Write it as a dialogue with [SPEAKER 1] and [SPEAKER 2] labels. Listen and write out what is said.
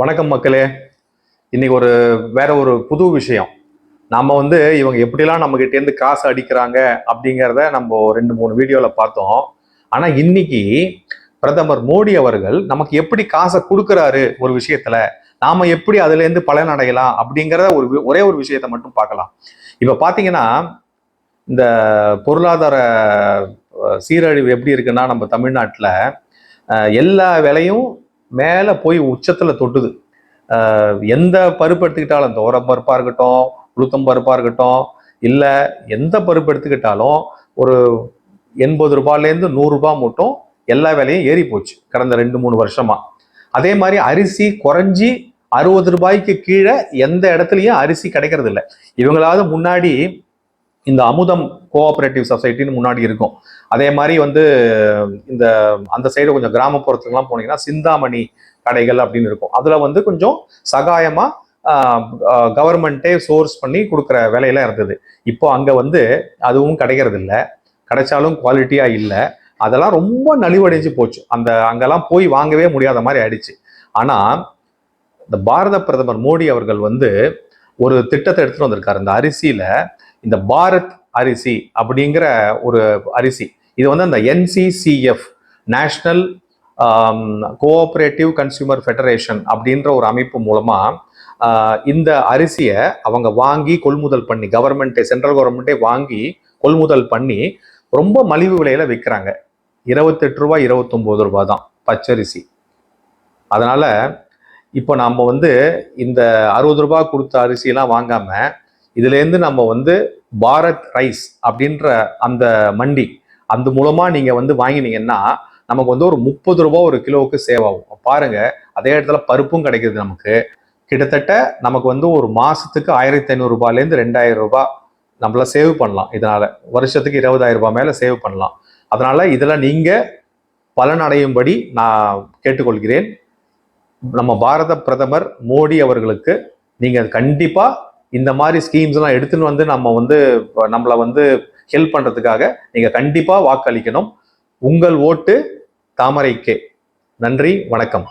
[SPEAKER 1] வணக்கம் மக்களே. இன்னைக்கு ஒரு வேற ஒரு புது விஷயம். நாம வந்து இவங்க எப்படிலாம் நம்ம காசு அடிக்கிறாங்க அப்படிங்கிறத நம்ம ஒரு ரெண்டு மூணு வீடியோல பார்த்தோம். ஆனா இன்னைக்கு பிரதமர் மோடி அவர்கள் நமக்கு எப்படி காசை கொடுக்கறாரு ஒரு விஷயத்துல நாம எப்படி அதுல இருந்து பலன் அடையலாம் அப்படிங்கிறத ஒரு ஒரே ஒரு விஷயத்த மட்டும் பார்க்கலாம். இப்ப பாத்தீங்கன்னா இந்த பொருளாதார சீரழிவு எப்படி இருக்குன்னா நம்ம தமிழ்நாட்டில் எல்லா விலையும் மேலே போய் உச்சத்தில் தொட்டுது. எந்த பருப்பு எடுத்துக்கிட்டாலும் தோரம் பருப்பாக இருக்கட்டும் உளுத்தம் பருப்பாக இருக்கட்டும் இல்லை எந்த பருப்பு எடுத்துக்கிட்டாலும் ஒரு எண்பது ரூபாயிலேருந்து நூறுரூபா மட்டும் எல்லா விலையும் ஏறி போச்சு கடந்த ரெண்டு மூணு வருஷமாக அதே மாதிரி அரிசி குறைஞ்சி அறுபது ரூபாய்க்கு கீழே எந்த இடத்துலையும் அரிசி கிடைக்கிறது இல்லை இவங்களாவது முன்னாடி இந்த அமுதம் கோஆபரேட்டிவ் சொசைட்டின்னு முன்னாடி இருக்கும். அதே மாதிரி வந்து இந்த அந்த சைடு கொஞ்சம் கிராமப்புறத்துக்குலாம் போனீங்கன்னா சிந்தாமணி கடைகள் அப்படின்னு இருக்கும். அதில் வந்து கொஞ்சம் சகாயமாக கவர்மெண்ட்டே சோர்ஸ் பண்ணி கொடுக்குற வேலையெல்லாம் இருந்தது. இப்போ அங்கே வந்து அதுவும் கிடைக்கிறது இல்லை கிடைச்சாலும் குவாலிட்டியாக இல்லை. அதெல்லாம் ரொம்ப நலிவடைஞ்சு போச்சு. அந்த அங்கெல்லாம் போய் வாங்கவே முடியாத மாதிரி ஆயிடுச்சு. ஆனால் இந்த பாரத பிரதமர் மோடி அவர்கள் வந்து ஒரு திட்டத்தை எடுத்துகிட்டு வந்திருக்காரு. இந்த அரிசியில் இந்த பாரத் அரிசி அப்படிங்கிற ஒரு அரிசி. இது வந்து அந்த NCCF national cooperative consumer federation அப்படின்ற ஒரு அமைப்பு மூலமாக இந்த அரிசியை அவங்க வாங்கி கொள்முதல் பண்ணி கவர்மெண்ட்டே சென்ட்ரல் கவர்மெண்ட்டே வாங்கி கொள்முதல் பண்ணி ரொம்ப மலிவு விலையில் விற்கிறாங்க இருபத்தெட்டு ரூபாய் இருபத்தொம்போது ரூபா தான் பச்சரிசி. அதனால் இப்போ நம்ம வந்து இந்த அறுபது ரூபாய் கொடுத்த அரிசியெல்லாம் வாங்காமல் இதுலேருந்து நம்ம வந்து பாரத் ரைஸ் அப்படின்ற அந்த மண்டி அந்த மூலமா நீங்க வந்து வாங்கினீங்கன்னா நமக்கு வந்து ஒரு முப்பது ரூபா ஒரு கிலோவுக்கு சேவ் ஆகும். பாருங்க அதே இடத்துல பருப்பும் கிடைக்கிது நமக்கு. கிட்டத்தட்ட நமக்கு வந்து ஒரு மாசத்துக்கு ஆயிரத்தி ஐநூறு ரூபாயிலேருந்து ரெண்டாயிரம் ரூபாய் நம்மள சேவ் பண்ணலாம். இதனால வருஷத்துக்கு இருபதாயிரம் ரூபாய் மேல சேவ் பண்ணலாம். அதனால இதில் நீங்க பலனடையும்படி நான் கேட்டுக்கொள்கிறேன். நம்ம பாரத பிரதமர் மோடி அவர்களுக்கு நீங்க கண்டிப்பா இந்த மாதிரி ஸ்கீம்ஸ் எல்லாம் எடுத்துன்னு வந்து நம்ம வந்து நம்மள வந்து ஹெல்ப் பண்றதுக்காக நீங்க கண்டிப்பா வாக்களிக்கணும். உங்கள் ஓட்டு தாமரைக்கே. நன்றி வணக்கம்.